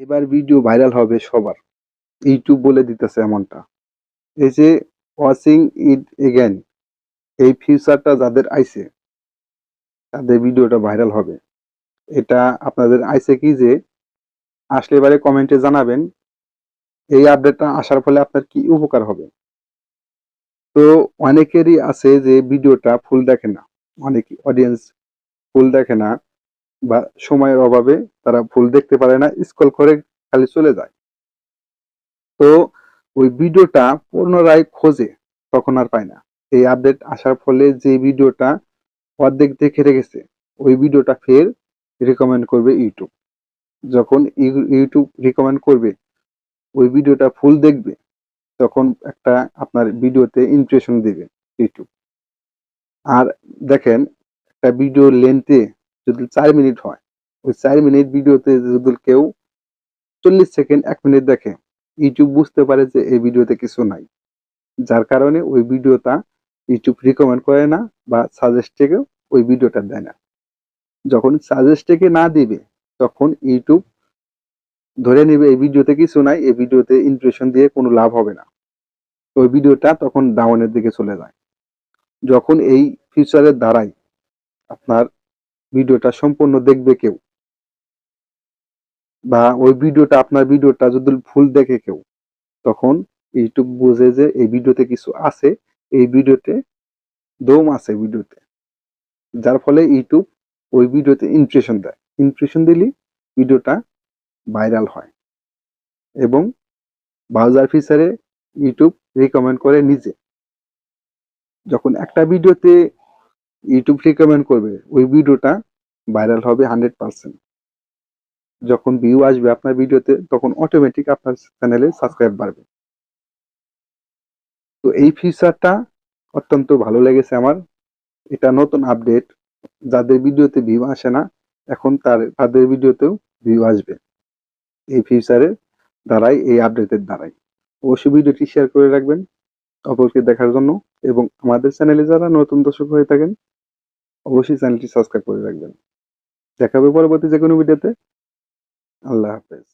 এবার video viral হবে সবার। ইউটিউব বলে দিতেছে এমনটা। এই যে ওয়াচিং ইট এগেন এই ফিউচারটা যাদের আইছে, তাদের ভিডিওটা ভাইরাল হবে। এটা আপনাদের আইছে কি যে, আসলে এবারে কমেন্টে জানাবেন, এই আপডেটটা আসার ফলে আপনার কি উপকার হবে? তো অনেকেরই আছে যে ভিডিওটা ফুল দেখে না। অনেক অডিয়েন্স ফুল দেখে না। বা সময়ের অভাবে তারা ফুল দেখতে পারে না স্ক্রল করে খালি চলে যায়। তো ওই ভিডিওটা পুনরায় খোঁজে, তখন আর পায় না। এই আপডেট আসার ফলে যে ভিডিওটা অর্ধেক দেখে রেখেছে, ওই ভিডিওটা ফের রিকমেন্ড করবে ইউটিউব যখন ইউ- ইউটিউব রিকমেন্ড করবে, ওই ভিডিওটা ফুল দেখবে, তখন একটা আপনার ভিডিওতে ইমপ্রেশন দেবে ইউটিউব আর দেখেন, একটা ভিডিও লেন্থে যদি চার মিনিট হয়, ওই চার মিনিট ভিডিওতে যদি কেউ চল্লিশ সেকেন্ড, এক মিনিট দেখে, ইউটিউব বুঝতে পারে যে এই ভিডিওতে কিছু নাই। যার কারণে ওই ভিডিওটা ইউটিউব রিকমেন্ড করে না বা সাজেস্ট থেকে ওই ভিডিওটা দেয় না। যখন সাজেস্ট থেকে না দিবে, তখন ইউটিউব ধরে নেবে এই ভিডিওতে কিছু নাই, এই ভিডিওতে ইমপ্রেশন দিয়ে কোনো লাভ হবে না। ওই ভিডিওটা তখন ডাউনের দিকে চলে যায়। যখন এই ফিউচারের দ্বারাই আপনার ভিডিওটা সম্পূর্ণ দেখবে কেউ। বা ওই ভিডিওটা, আপনার ভিডিওটা যদি ফুল দেখে কেউ, তখন ইউটিউব বুঝে যে এই ভিডিওতে কিছু আছে, এই ভিডিওতে দম আছে ভিডিওতে। যার ফলে ইউটিউব ওই ভিডিওতে ইমপ্রেশন দেয়। ইমপ্রেশন দিলে ভিডিওটা ভাইরাল হয়। এবং ব্রাউজার ফিচারে ইউটিউব রিকমেন্ড করে নিজে। যখন একটা ভিডিওতে ইউটিউব রিকমেন্ড করবে, ওই ভিডিওটা ভাইরাল হবে হান্ড্রেড পার্সেন্ট যখন ভিউ আসবে আপনার ভিডিওতে, তখন অটোমেটিক আপনার চ্যানেলে সাবস্ক্রাইব বাড়বে। তো এই ফিচারটা অত্যন্ত ভালো লেগেছে আমার। এটা নতুন আপডেট যাদের ভিডিওতে ভিউ আসে না, এখন তার, তাদের ভিডিওতেও ভিউ আসবে। এই ফিচারের দ্বারাই, এই আপডেটের দ্বারাই। অবশ্যই ভিডিওটি শেয়ার করে রাখবেন। অপরকে দেখার জন্য এবং আমাদের চ্যানেলে যারা নতুন দর্শক হয়ে থাকেন অবশ্যই চ্যানেলটি সাবস্ক্রাইব করে রাখবেন। দেখা হবে পরবর্তী যে কোনো ভিডিওতে আল্লাহ হাফেজ।